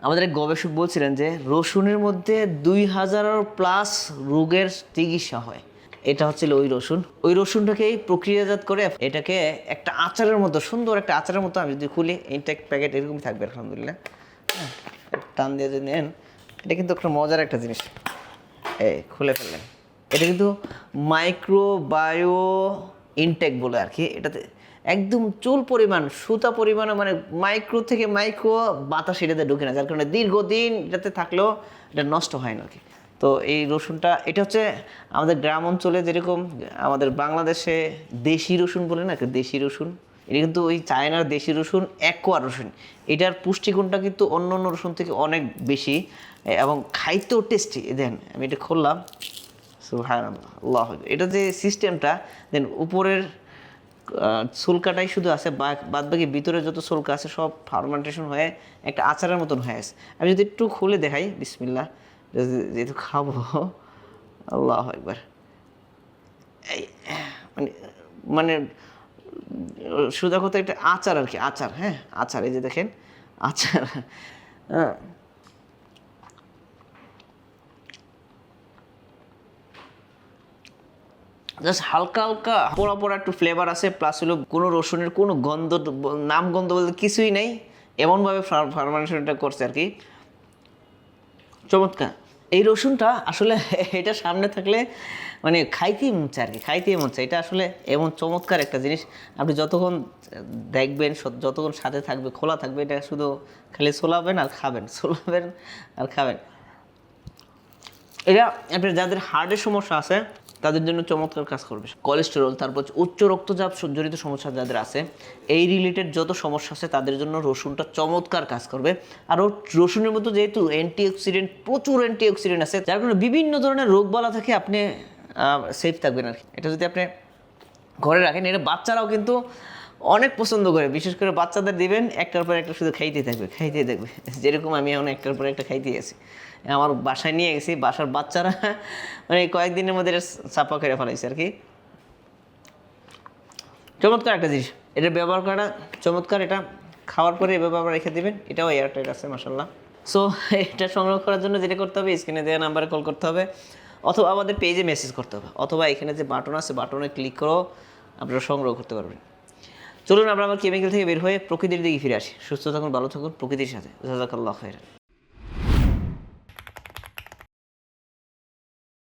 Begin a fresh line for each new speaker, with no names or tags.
আমাদের এক গবেষক বলছিলেন যে রসুনের মধ্যে দুই হাজারের প্লাস রোগের চিকিৎসা হয়। এটা হচ্ছিল ওই রসুন। ওই রসুনটাকেই প্রক্রিয়াজাত করে এটাকে একটা আচারের মতো সুন্দর একটা আচারের মতো আমি যদি খুলি ইনটেক প্যাকেট এরকমই থাকবে আলহামদুলিল্লাহ। হ্যাঁ, টান দিয়ে যদি নেন এটা কিন্তু একটা মজার একটা জিনিস। এই খুলে ফেললেন। এটা কিন্তু মাইক্রোবায়ো ইনটেক বলে আর কি। এটাতে একদম চুল পরিমাণ, সুতা পরিমাণে মানে মাইক্রো থেকে মাইক্রো বাতাস এটাতে ঢুকে না, যার কারণে দীর্ঘদিন এটাতে থাকলেও এটা নষ্ট হয় না কি। তো এই রসুনটা, এটা হচ্ছে আমাদের গ্রাম অঞ্চলে যেরকম, আমাদের বাংলাদেশে দেশি রসুন বলে না দেশি রসুন, এটা কিন্তু ওই চায়নার দেশি রসুন, একোয়া রসুন। এটার পুষ্টিগুণটা কিন্তু অন্য অন্য রসুন থেকে অনেক বেশি, এবং খাইতেও টেস্টি দেন, আমি এটা খুললাম, সুবহানাল্লাহ, আল্লাহ এটা যে সিস্টেমটা দেন উপরের আহ, সুলকাটাই শুধু আছে বাদ বাকি ভিতরে যত সুলকা আছে সব ফার্মেন্টেশন হয়ে একটা আচারের মতন হয়ে আছে। আমি যদি একটু খুলে দেখাই বিসমিল্লাহ যদি- যেহেতু খাব আল্লাহ একবার। এই মানে মানে সুদা কথা একটা আচার আর কি আচার হ্যাঁ আচার এই যে দেখেন আচার। হ্যাঁ জাস্ট হালকা হালকা পোড়া পোড়া একটু ফ্লেভার আছে প্লাস হলো কোনো রসুনের কোনো গন্ধ, নাম গন্ধ বলতে কিছুই নেই, এমনভাবে ফার্মানেশনটা করছে আর কি। চমৎকার। এই রসুনটা আসলে এটা সামনে থাকলে মানে খাইতেই মন চায় আর কি, খাইতেই মন চায়। এটা আসলে এমন চমৎকার একটা জিনিস। আপনি যতক্ষণ দেখবেন যতক্ষণ সাথে থাকবে, খোলা থাকবে, এটা শুধু খালি সোলাবেন আর খাবেন, সোলাবেন আর খাবেন। এটা আপনার যাদের হার্টের সমস্যা আছে তাদের জন্য চমৎকার কাজ করবে। কোলেস্টেরল তারপর উচ্চ রক্তচাপ জড়িত সমস্যা যাদের আছে, এই রিলেটেড যত সমস্যা আছে, তাদের জন্য রসুনটা চমৎকার কাজ করবে। আর রসুনের মতো যেহেতু অ্যান্টিঅক্সিডেন্ট প্রচুর অ্যান্টিঅক্সিডেন্ট আছে, যার কারণে বিভিন্ন ধরনের রোগ রোগবালা থেকে আপনি সেফ থাকবেন আর কি। এটা যদি আপনি ঘরে রাখেন, এটা বাচ্চারাও কিন্তু অনেক পছন্দ করে। বিশেষ করে বাচ্চাদের দিবেন, একটার পর একটা শুধু খাইতেই থাকবে খাইতেই থাকবে। যেরকম আমি এখন একটার পর একটা খাইতেই আছি। আমার বাসায় নিয়ে গেছি, বাসার বাচ্চারা মানে কয়েকদিনের মধ্যে এটা চাপা করে ফেলাইছে আর কি। চমৎকার একটা জিনিস, এটা ব্যবহার করাটা চমৎকার, এটা খাওয়ার পরে এভাবে রেখে দেবেন, এটাও এয়ারটাইট আছে মাসাল্লাহ সো এটা সংগ্রহ করার জন্য যেটা করতে হবে স্ক্রিনে দেওয়া নাম্বারে কল করতে হবে, অথবা আমাদের পেজে মেসেজ করতে হবে, অথবা এখানে যে বাটন আছে বাটনে ক্লিক করেও আপনারা সংগ্রহ করতে পারবেন। চলুন আমরা আবার কেমিক্যাল থেকে বের হয়ে প্রকৃতির দিকে ফিরে আসি। সুস্থ থাকুন, ভালো থাকুন, প্রকৃতির সাথে। জাজাকাল্লাহ